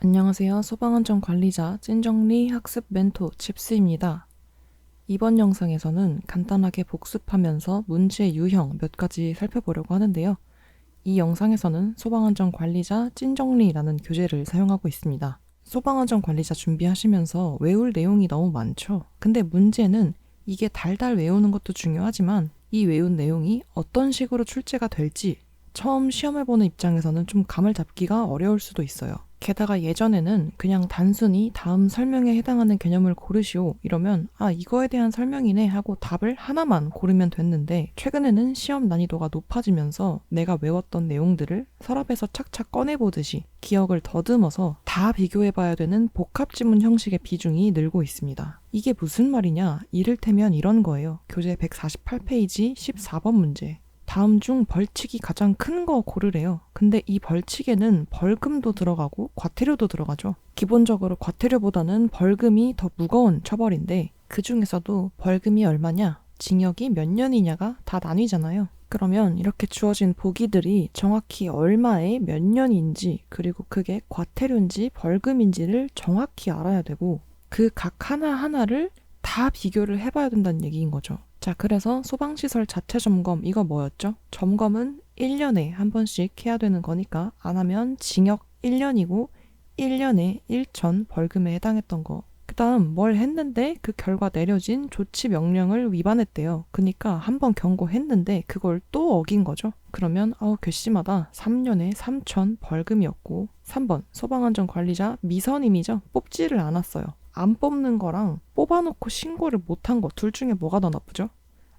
안녕하세요. 소방안전 관리자 찐정리 학습 멘토 칩스입니다. 이번 영상에서는 간단하게 복습하면서 문제 유형 몇 가지 살펴보려고 하는데요. 이 영상에서는 소방안전 관리자 찐정리라는 교재를 사용하고 있습니다. 소방안전 관리자 준비하시면서 외울 내용이 너무 많죠. 근데 문제는 이게 달달 외우는 것도 중요하지만 이 외운 내용이 어떤 식으로 출제가 될지 처음 시험을 보는 입장에서는 좀 감을 잡기가 어려울 수도 있어요. 게다가 예전에는 그냥 단순히 다음 설명에 해당하는 개념을 고르시오 이러면 아 이거에 대한 설명이네 하고 답을 하나만 고르면 됐는데 최근에는 시험 난이도가 높아지면서 내가 외웠던 내용들을 서랍에서 착착 꺼내보듯이 기억을 더듬어서 다 비교해봐야 되는 복합 지문 형식의 비중이 늘고 있습니다. 이게 무슨 말이냐? 이를테면 이런 거예요. 교재 148페이지 14번 문제. 다음 중 벌칙이 가장 큰 거 고르래요. 근데 이 벌칙에는 벌금도 들어가고 과태료도 들어가죠. 기본적으로 과태료보다는 벌금이 더 무거운 처벌인데 그 중에서도 벌금이 얼마냐, 징역이 몇 년이냐가 다 나뉘잖아요. 그러면 이렇게 주어진 보기들이 정확히 얼마에 몇 년인지 그리고 그게 과태료인지 벌금인지를 정확히 알아야 되고 그 각 하나하나를 다 비교를 해봐야 된다는 얘기인 거죠. 자, 그래서 소방시설 자체 점검, 이거 뭐였죠? 점검은 1년에 한 번씩 해야 되는 거니까 안 하면 징역 1년이고 1년에 1천 벌금에 해당했던 거. 그 다음 뭘 했는데 그 결과 내려진 조치 명령을 위반했대요. 그니까 한 번 경고했는데 그걸 또 어긴 거죠. 그러면 아우 괘씸하다. 3년에 3천 벌금이었고 3번 소방안전 관리자 미선임이죠. 뽑지를 않았어요. 안 뽑는 거랑 뽑아놓고 신고를 못한 거 둘 중에 뭐가 더 나쁘죠?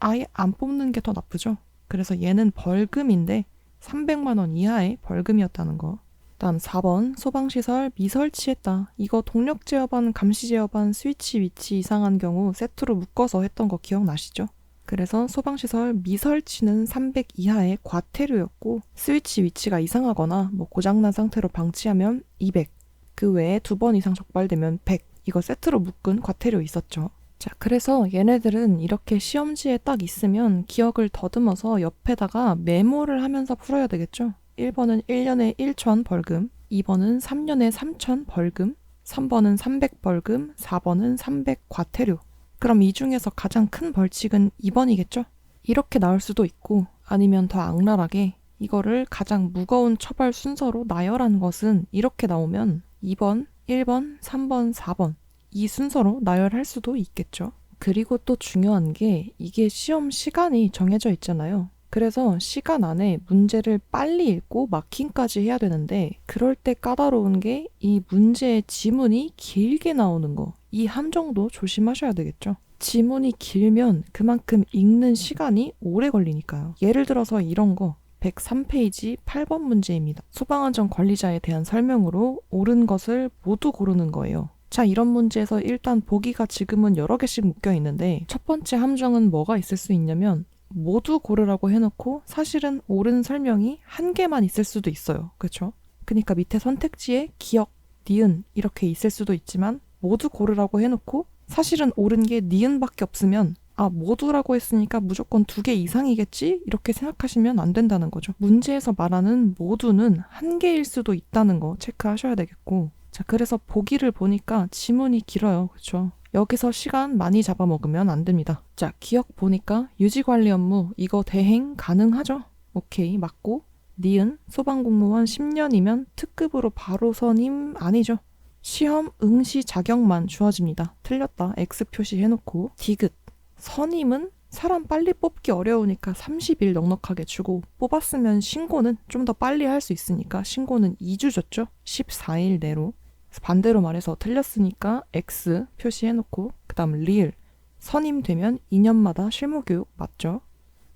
아예 안 뽑는 게 더 나쁘죠. 그래서 얘는 벌금인데 300만 원 이하의 벌금이었다는 거. 다음 4번 소방시설 미설치했다. 이거 동력 제어반, 감시 제어반, 스위치 위치 이상한 경우 세트로 묶어서 했던 거 기억나시죠? 그래서 소방시설 미설치는 300 이하의 과태료였고 스위치 위치가 이상하거나 뭐 고장난 상태로 방치하면 200. 그 외에 두 번 이상 적발되면 100. 이거 세트로 묶은 과태료 있었죠. 자, 그래서 얘네들은 이렇게 시험지에 딱 있으면 기억을 더듬어서 옆에다가 메모를 하면서 풀어야 되겠죠. 1번은 1년에 1천 벌금, 2번은 3년에 3천 벌금, 3번은 300 벌금, 4번은 300 과태료. 그럼 이 중에서 가장 큰 벌칙은 2번이겠죠? 이렇게 나올 수도 있고 아니면 더 악랄하게 이거를 가장 무거운 처벌 순서로 나열한 것은 이렇게 나오면 2번, 1번, 3번, 4번 이 순서로 나열할 수도 있겠죠. 그리고 또 중요한 게 이게 시험 시간이 정해져 있잖아요. 그래서 시간 안에 문제를 빨리 읽고 마킹까지 해야 되는데 그럴 때 까다로운 게 이 문제의 지문이 길게 나오는 거. 이 함정도 조심하셔야 되겠죠. 지문이 길면 그만큼 읽는 시간이 오래 걸리니까요. 예를 들어서 이런 거 103페이지 8번 문제입니다. 소방안전 관리자에 대한 설명으로 옳은 것을 모두 고르는 거예요. 자, 이런 문제에서 일단 보기가 지금은 여러 개씩 묶여 있는데 첫 번째 함정은 뭐가 있을 수 있냐면 모두 고르라고 해놓고 사실은 옳은 설명이 한 개만 있을 수도 있어요. 그렇죠? 그러니까 밑에 선택지에 기억, 니은 이렇게 있을 수도 있지만 모두 고르라고 해놓고 사실은 옳은 게 니은밖에 없으면 아, 모두라고 했으니까 무조건 두 개 이상이겠지? 이렇게 생각하시면 안 된다는 거죠. 문제에서 말하는 모두는 한 개일 수도 있다는 거 체크하셔야 되겠고. 자, 그래서 보기를 보니까 지문이 길어요. 그렇죠? 여기서 시간 많이 잡아먹으면 안 됩니다. 자, 기억 보니까 유지관리 업무 이거 대행 가능하죠? 오케이, 맞고. 니은 소방공무원 10년이면 특급으로 바로 선임 아니죠? 시험 응시 자격만 주어집니다. 틀렸다. X 표시해놓고 디귿 선임은 사람 빨리 뽑기 어려우니까 30일 넉넉하게 주고 뽑았으면 신고는 좀 더 빨리 할 수 있으니까 신고는 2주 줬죠. 14일 내로. 반대로 말해서 틀렸으니까 X 표시해놓고 그 다음 리을 선임되면 2년마다 실무교육 맞죠?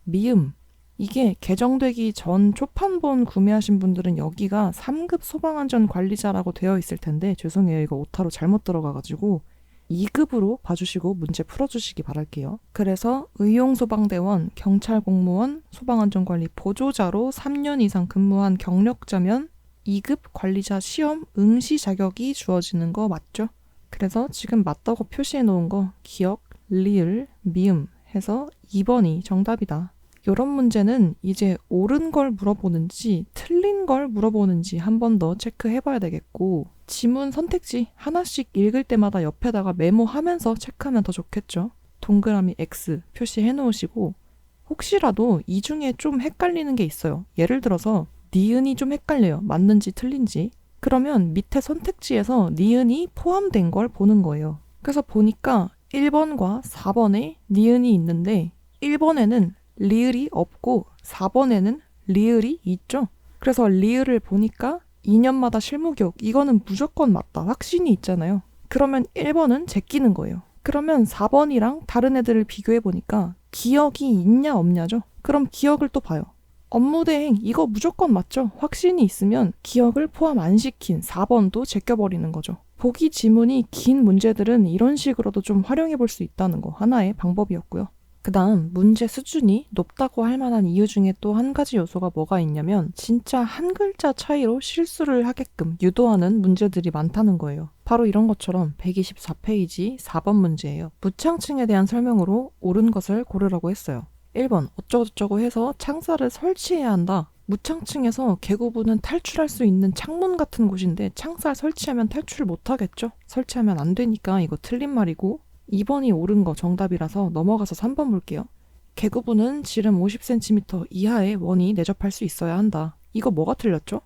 미음 이게 개정되기 전 초판본 구매하신 분들은 여기가 3급 소방안전 관리자라고 되어 있을 텐데 죄송해요 이거 오타로 잘못 들어가가지고 2급으로 봐주시고 문제 풀어주시기 바랄게요. 그래서 의용소방대원, 경찰공무원, 소방안전관리 보조자로 3년 이상 근무한 경력자면 2급 관리자 시험 응시 자격이 주어지는 거 맞죠? 그래서 지금 맞다고 표시해 놓은 거 기억, 리을, 미음 해서 2번이 정답이다. 이런 문제는 이제 옳은 걸 물어보는지 틀린 걸 물어보는지 한 번 더 체크해 봐야 되겠고 지문 선택지 하나씩 읽을 때마다 옆에다가 메모하면서 체크하면 더 좋겠죠. 동그라미 X 표시해 놓으시고 혹시라도 이 중에 좀 헷갈리는 게 있어요. 예를 들어서 니은이 좀 헷갈려요. 맞는지 틀린지. 그러면 밑에 선택지에서 니은이 포함된 걸 보는 거예요. 그래서 보니까 1번과 4번에 니은이 있는데 1번에는 리을이 없고 4번에는 리을이 있죠. 그래서 리을을 보니까 2년마다 실무교육 이거는 무조건 맞다. 확신이 있잖아요. 그러면 1번은 제끼는 거예요. 그러면 4번이랑 다른 애들을 비교해 보니까 기억이 있냐 없냐죠. 그럼 기억을 또 봐요. 업무 대행 이거 무조건 맞죠? 확신이 있으면 기억을 포함 안 시킨 4번도 제껴버리는 거죠. 보기 지문이 긴 문제들은 이런 식으로도 좀 활용해 볼 수 있다는 거 하나의 방법이었고요. 그 다음 문제 수준이 높다고 할 만한 이유 중에 또 한 가지 요소가 뭐가 있냐면 진짜 한 글자 차이로 실수를 하게끔 유도하는 문제들이 많다는 거예요. 바로 이런 것처럼 124페이지 4번 문제예요. 무창층에 대한 설명으로 옳은 것을 고르라고 했어요. 1번 어쩌고저쩌고 해서 창살을 설치해야 한다. 무창층에서 개구부는 탈출할 수 있는 창문 같은 곳인데 창살 설치하면 탈출 못하겠죠? 설치하면 안 되니까 이거 틀린 말이고 2번이 옳은 거 정답이라서 넘어가서 3번 볼게요. 개구부는 지름 50cm 이하의 원이 내접할 수 있어야 한다. 이거 뭐가 틀렸죠?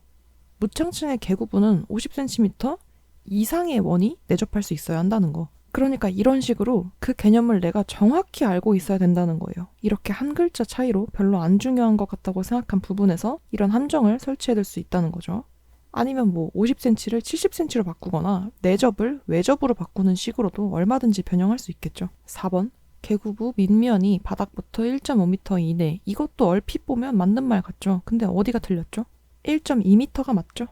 무창층의 개구부는 50cm 이상의 원이 내접할 수 있어야 한다는 거. 그러니까 이런 식으로 그 개념을 내가 정확히 알고 있어야 된다는 거예요. 이렇게 한 글자 차이로 별로 안 중요한 것 같다고 생각한 부분에서 이런 함정을 설치해둘 수 있다는 거죠. 아니면 뭐 50cm를 70cm로 바꾸거나 내접을 외접으로 바꾸는 식으로도 얼마든지 변형할 수 있겠죠. 4번 개구부 밑면이 바닥부터 1.5m 이내 이것도 얼핏 보면 맞는 말 같죠. 근데 어디가 틀렸죠? 1.2m가 맞죠?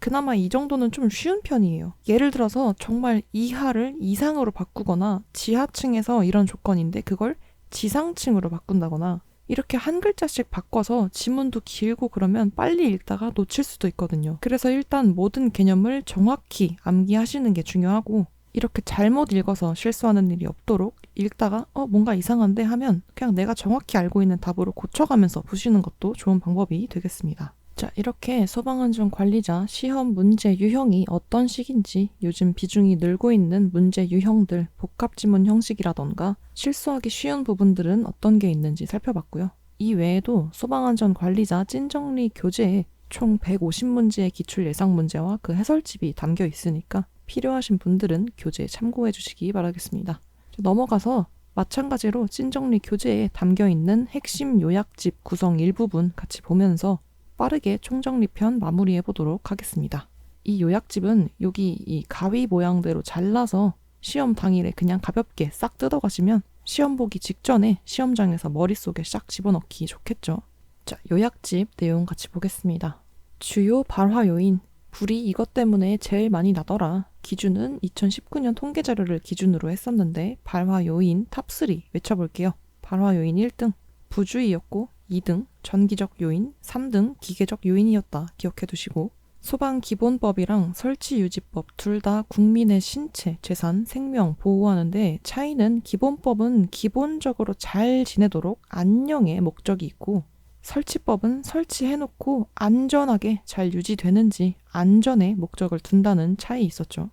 그나마 이 정도는 좀 쉬운 편이에요. 예를 들어서 정말 이하를 이상으로 바꾸거나 지하층에서 이런 조건인데 그걸 지상층으로 바꾼다거나 이렇게 한 글자씩 바꿔서 지문도 길고 그러면 빨리 읽다가 놓칠 수도 있거든요. 그래서 일단 모든 개념을 정확히 암기하시는 게 중요하고 이렇게 잘못 읽어서 실수하는 일이 없도록 읽다가 어 뭔가 이상한데 하면 그냥 내가 정확히 알고 있는 답으로 고쳐가면서 보시는 것도 좋은 방법이 되겠습니다. 자, 이렇게 소방안전 관리자 시험 문제 유형이 어떤 식인지 요즘 비중이 늘고 있는 문제 유형들, 복합 지문 형식이라던가 실수하기 쉬운 부분들은 어떤 게 있는지 살펴봤고요. 이 외에도 소방안전 관리자 찐정리 교재에 총 150문제의 기출 예상 문제와 그 해설집이 담겨 있으니까 필요하신 분들은 교재 참고해 주시기 바라겠습니다. 넘어가서 마찬가지로 찐정리 교재에 담겨 있는 핵심 요약집 구성 일부분 같이 보면서 빠르게 총정리편 마무리해 보도록 하겠습니다. 이 요약집은 여기 이 가위 모양대로 잘라서 시험 당일에 그냥 가볍게 싹 뜯어가시면 시험 보기 직전에 시험장에서 머릿속에 싹 집어넣기 좋겠죠. 자, 요약집 내용 같이 보겠습니다. 주요 발화 요인. 불이 이것 때문에 제일 많이 나더라. 기준은 2019년 통계 자료를 기준으로 했었는데 발화 요인 탑3 외쳐볼게요. 발화 요인 1등 부주의였고 2등 전기적 요인, 3등 기계적 요인이었다 기억해 두시고 소방 기본법이랑 설치 유지법 둘 다 국민의 신체, 재산, 생명 보호하는데 차이는 기본법은 기본적으로 잘 지내도록 안녕의 목적이 있고 설치법은 설치해놓고 안전하게 잘 유지되는지 안전의 목적을 둔다는 차이 있었죠.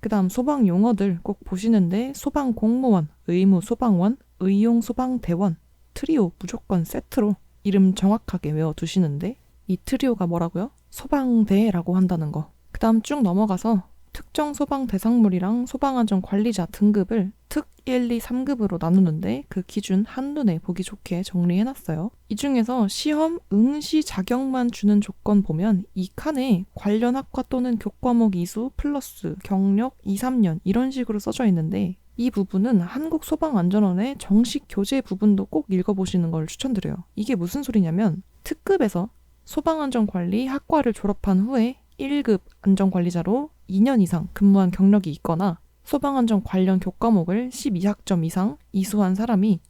그 다음 소방 용어들 꼭 보시는데 소방 공무원, 의무 소방원, 의용 소방대원, 트리오 무조건 세트로 이름 정확하게 외워두시는데 이 트리오가 뭐라고요? 소방대라고 한다는 거. 그 다음 쭉 넘어가서 특정 소방 대상물이랑 소방안전 관리자 등급을 특 1, 2, 3급으로 나누는데 그 기준 한눈에 보기 좋게 정리해놨어요. 이 중에서 시험 응시 자격만 주는 조건 보면 이 칸에 관련 학과 또는 교과목 이수 플러스 경력 2, 3년 이런 식으로 써져 있는데 이 부분은 한국 소방안전원의 정식 교재 부분도 꼭 읽어보시는 걸 추천드려요. 이게 무슨 소리냐면 특급에서 소방안전관리 학과를 졸업한 후에 1급 안전관리자로 2년 이상 근무한 경력이 있거나 소방안전 관련 교과목을 12학점 이상 이수한 사람이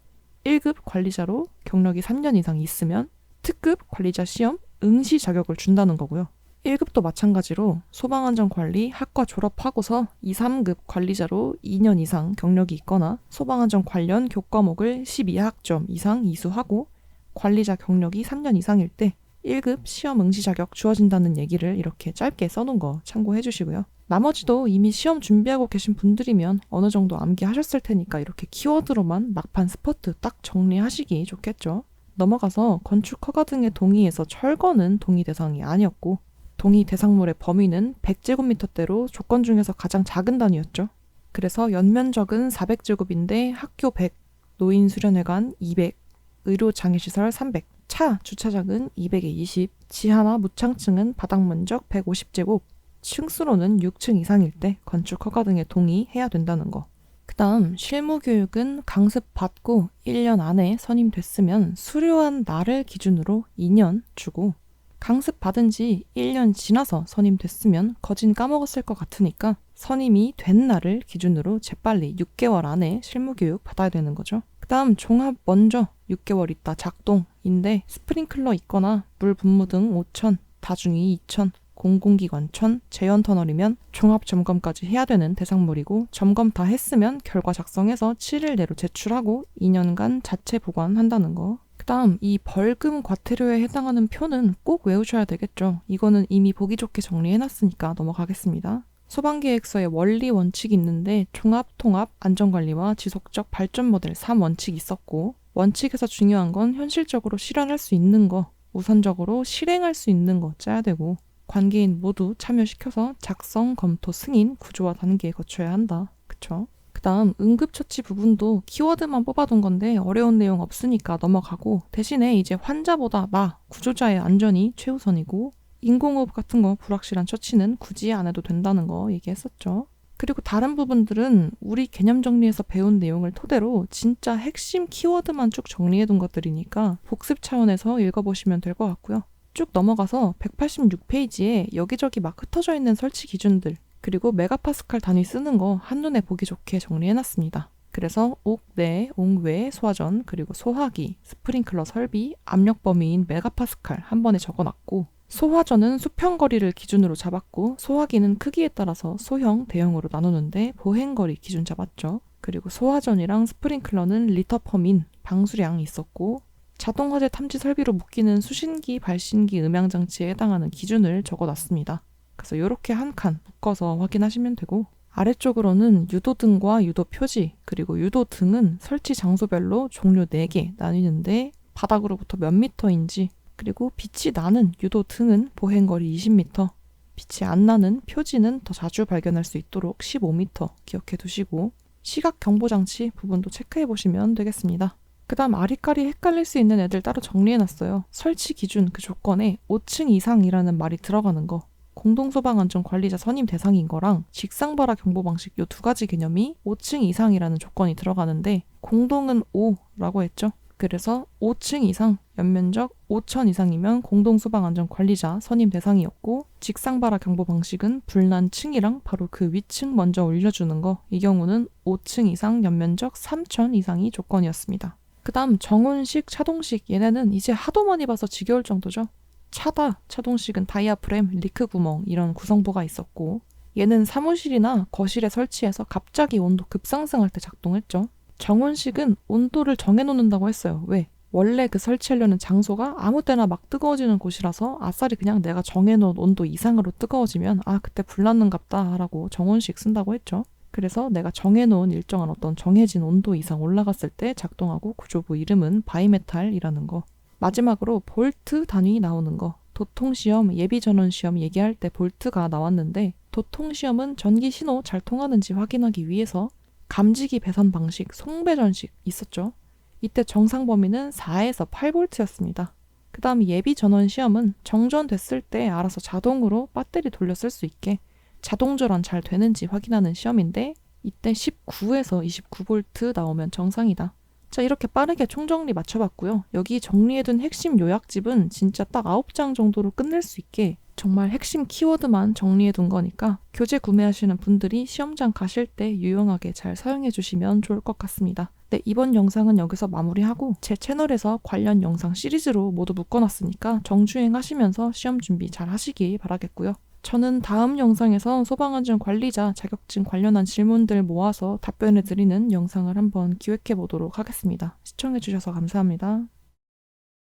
1급 관리자로 경력이 3년 이상 있으면 특급 관리자 시험 응시 자격을 준다는 거고요. 1급도 마찬가지로 소방안전 관리 학과 졸업하고서 2, 3급 관리자로 2년 이상 경력이 있거나 소방안전 관련 교과목을 12학점 이상 이수하고 관리자 경력이 3년 이상일 때 1급 시험 응시 자격 주어진다는 얘기를 이렇게 짧게 써놓은 거 참고해 주시고요. 나머지도 이미 시험 준비하고 계신 분들이면 어느 정도 암기하셨을 테니까 이렇게 키워드로만 막판 스퍼트 딱 정리하시기 좋겠죠. 넘어가서 건축 허가 등의 동의에서 철거는 동의 대상이 아니었고 동의 대상물의 범위는 100제곱미터대로 조건 중에서 가장 작은 단위였죠. 그래서 연면적은 400제곱인데 학교 100, 노인 수련회관 200, 의료 장애시설 300, 차 주차장은 200에 20, 지하나 무창층은 바닥 면적 150제곱, 층수로는 6층 이상일 때 건축 허가 등에 동의해야 된다는 거. 그 다음 실무 교육은 강습 받고 1년 안에 선임됐으면 수료한 날을 기준으로 2년 주고 강습 받은 지 1년 지나서 선임됐으면 거진 까먹었을 것 같으니까 선임이 된 날을 기준으로 재빨리 6개월 안에 실무 교육 받아야 되는 거죠. 그 다음 종합 먼저 6개월 있다 작동인데 스프링클러 있거나 물 분무 등 5천, 다중이 2천, 공공기관 천, 재현 터널이면 종합 점검까지 해야 되는 대상물이고 점검 다 했으면 결과 작성해서 7일 내로 제출하고 2년간 자체 보관한다는 거. 그다음 이 벌금 과태료에 해당하는 표는 꼭 외우셔야 되겠죠. 이거는 이미 보기 좋게 정리해놨으니까 넘어가겠습니다. 소방계획서에 원리 원칙이 있는데 종합, 통합, 안전관리와 지속적 발전 모델 3원칙이 있었고 원칙에서 중요한 건 현실적으로 실현할 수 있는 거, 우선적으로 실행할 수 있는 거 짜야 되고 관계인 모두 참여시켜서 작성, 검토, 승인, 구조화 단계에 거쳐야 한다. 그쵸? 그 다음 응급처치 부분도 키워드만 뽑아둔 건데 어려운 내용 없으니까 넘어가고 대신에 이제 환자보다 나, 구조자의 안전이 최우선이고 인공호흡 같은 거 불확실한 처치는 굳이 안 해도 된다는 거 얘기했었죠. 그리고 다른 부분들은 우리 개념 정리에서 배운 내용을 토대로 진짜 핵심 키워드만 쭉 정리해둔 것들이니까 복습 차원에서 읽어보시면 될 것 같고요. 쭉 넘어가서 186페이지에 여기저기 막 흩어져 있는 설치 기준들, 그리고 메가파스칼 단위 쓰는 거 한눈에 보기 좋게 정리해놨습니다. 그래서 옥 내, 옥외, 소화전, 그리고 소화기, 스프링클러 설비, 압력 범위인 메가파스칼 한 번에 적어놨고, 소화전은 수평거리를 기준으로 잡았고, 소화기는 크기에 따라서 소형, 대형으로 나누는데 보행거리 기준 잡았죠. 그리고 소화전이랑 스프링클러는 리터 펌인 방수량이 있었고, 자동화재 탐지 설비로 묶이는 수신기, 발신기, 음향 장치에 해당하는 기준을 적어놨습니다. 그래서 이렇게 한 칸 묶어서 확인하시면 되고 아래쪽으로는 유도등과 유도표지 그리고 유도등은 설치 장소별로 종류 4개 나뉘는데 바닥으로부터 몇 미터인지 그리고 빛이 나는 유도등은 보행거리 20m 빛이 안 나는 표지는 더 자주 발견할 수 있도록 15m 기억해 두시고 시각 경보 장치 부분도 체크해 보시면 되겠습니다. 그 다음 아리까리 헷갈릴 수 있는 애들 따로 정리해 놨어요. 설치 기준 그 조건에 5층 이상이라는 말이 들어가는 거. 공동소방안전 관리자 선임 대상인 거랑 직상발화 경보 방식 요 두 가지 개념이 5층 이상이라는 조건이 들어가는데 공동은 5라고 했죠. 그래서 5층 이상 연면적 5천 이상이면 공동소방안전관리자 선임 대상이었고 직상발화 경보 방식은 불난 층이랑 바로 그 위층 먼저 올려주는 거 이 경우는 5층 이상 연면적 3천 이상이 조건이었습니다. 그 다음 정운식, 차동식 얘네는 이제 하도 많이 봐서 지겨울 정도죠. 차다, 차동식은 다이아프램, 리크 구멍 이런 구성부가 있었고 얘는 사무실이나 거실에 설치해서 갑자기 온도 급상승할 때 작동했죠. 정운식은 온도를 정해놓는다고 했어요. 왜? 원래 그 설치하려는 장소가 아무 때나 막 뜨거워지는 곳이라서 아싸리 그냥 내가 정해놓은 온도 이상으로 뜨거워지면 아 그때 불났는갑다 라고 정운식 쓴다고 했죠. 그래서 내가 정해놓은 일정한 어떤 정해진 온도 이상 올라갔을 때 작동하고 구조부 이름은 바이메탈이라는 거. 마지막으로 볼트 단위 나오는 거. 도통시험, 예비전원시험 얘기할 때 볼트가 나왔는데 도통시험은 전기 신호 잘 통하는지 확인하기 위해서 감지기 배선 방식, 송배전식 있었죠. 이때 정상 범위는 4에서 8볼트였습니다. 그 다음 예비 전원 시험은 정전됐을 때 알아서 자동으로 배터리 돌려 쓸 수 있게 자동 절환 잘 되는지 확인하는 시험인데 이때 19에서 29V 나오면 정상이다. 자, 이렇게 빠르게 총정리 맞춰봤고요. 여기 정리해둔 핵심 요약집은 진짜 딱 9장 정도로 끝낼 수 있게 정말 핵심 키워드만 정리해둔 거니까 교재 구매하시는 분들이 시험장 가실 때 유용하게 잘 사용해 주시면 좋을 것 같습니다. 네, 이번 영상은 여기서 마무리하고 제 채널에서 관련 영상 시리즈로 모두 묶어놨으니까 정주행 하시면서 시험 준비 잘 하시기 바라겠고요. 저는 다음 영상에서 소방안전 관리자 자격증 관련한 질문들 모아서 답변해 드리는 영상을 한번 기획해 보도록 하겠습니다. 시청해 주셔서 감사합니다.